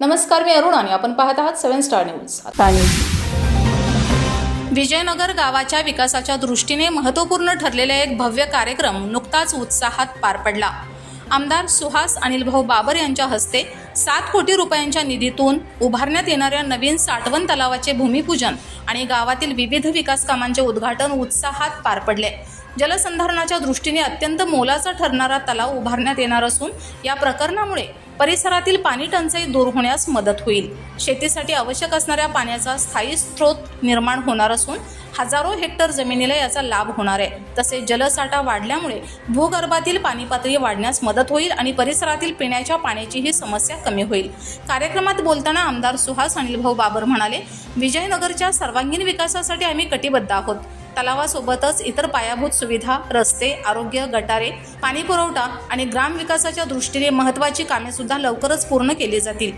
नमस्कार मी अरुण आणि आपण पाहत आहात सेव्हन स्टार न्यूज. विजयनगर गावाच्या विकासाच्या दृष्टीने महत्त्वपूर्ण ठरलेला एक भव्य कार्यक्रम नुकताच उत्साहात पार पडला. आमदार सुहास अनिलभाऊ बाबर यांच्या हस्ते सात कोटी रुपयांच्या निधीतून उभारण्यात येणाऱ्या नवीन साठवण तलावाचे भूमिपूजन आणि गावातील विविध विकास कामांचे उद्घाटन उत्साहात पार पडले. जलसंधारणाच्या दृष्टीने अत्यंत मोलाचा ठरणारा तलाव उभारण्यात येणार असून या प्रकरणामुळे परिसरातील पाणी टंचाई दूर होण्यास मदत होईल. शेतीसाठी आवश्यक असणाऱ्या पाण्याचा स्थायी स्रोत निर्माण होणार असून हजारो हेक्टर जमिनीला याचा लाभ होणार आहे. तसेच जलसाठा वाढल्यामुळे भूगर्भातील पाणी पातळी वाढण्यास मदत होईल आणि परिसरातील पिण्याच्या पाण्याचीही समस्या कमी होईल. कार्यक्रमात बोलताना आमदार सुहास अनिलभाऊ बाबर म्हणाले विजयनगरच्या सर्वांगीण विकासासाठी आम्ही कटिबद्ध आहोत. तलावासोबतच इतर पायाभूत सुविधा रस्ते आरोग्य गटारे पाणी पुरवठा आणि ग्रामविकासाच्या दृष्टीने महत्त्वाची कामे सुद्धा लवकरच पूर्ण केली जातील.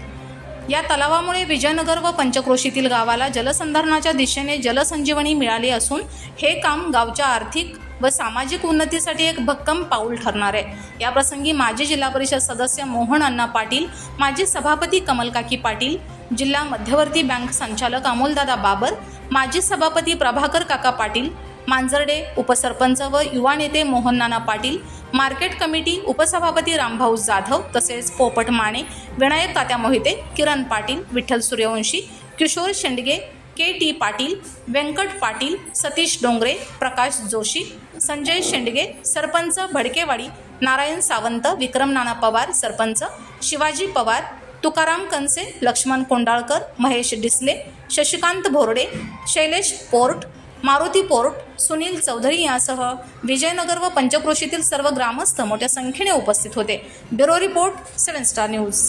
या तलावामुळे विजयनगर व पंचक्रोशीतील गावाला जलसंधारणाच्या दिशेने जलसंजीवनी मिळाली असून हे काम गावच्या आर्थिक व सामाजिक उन्नतीसाठी एक भक्कम पाऊल ठरणार आहे. याप्रसंगी माजी जिल्हा परिषद सदस्य मोहन अण्णा पाटील माजी सभापती कमलकाकी पाटील जिल्हा मध्यवर्ती बँक संचालक अमोलदादा बाबर माजी सभापती प्रभाकर काका पाटील मांजर्डे उपसरपंच व युवा नेते मोहन नाना पाटील मार्केट कमिटी उपसभापती रामभाऊ जाधव तसेच पोपट माने विनायक तात्या मोहिते किरण पाटील विठ्ठल सूर्यवंशी किशोर शेंडगे के टी पाटील व्यंकट पाटील सतीश डोंगरे प्रकाश जोशी संजय शेंडगे सरपंच भडकेवाडी नारायण सावंत विक्रम नाना पवार सरपंच शिवाजी पवार तुकाराम कनसे लक्ष्मण कोंडाळकर महेश डिसले शशिकांत भोरडे शैलेश पोर्ट मारुती पोर्ट सुनील चौधरी यासह विजयनगर व पंचक्रोशीतील सर्व ग्रामस्थ मोठ्या संख्येने उपस्थित होते. Bureau report seven star news.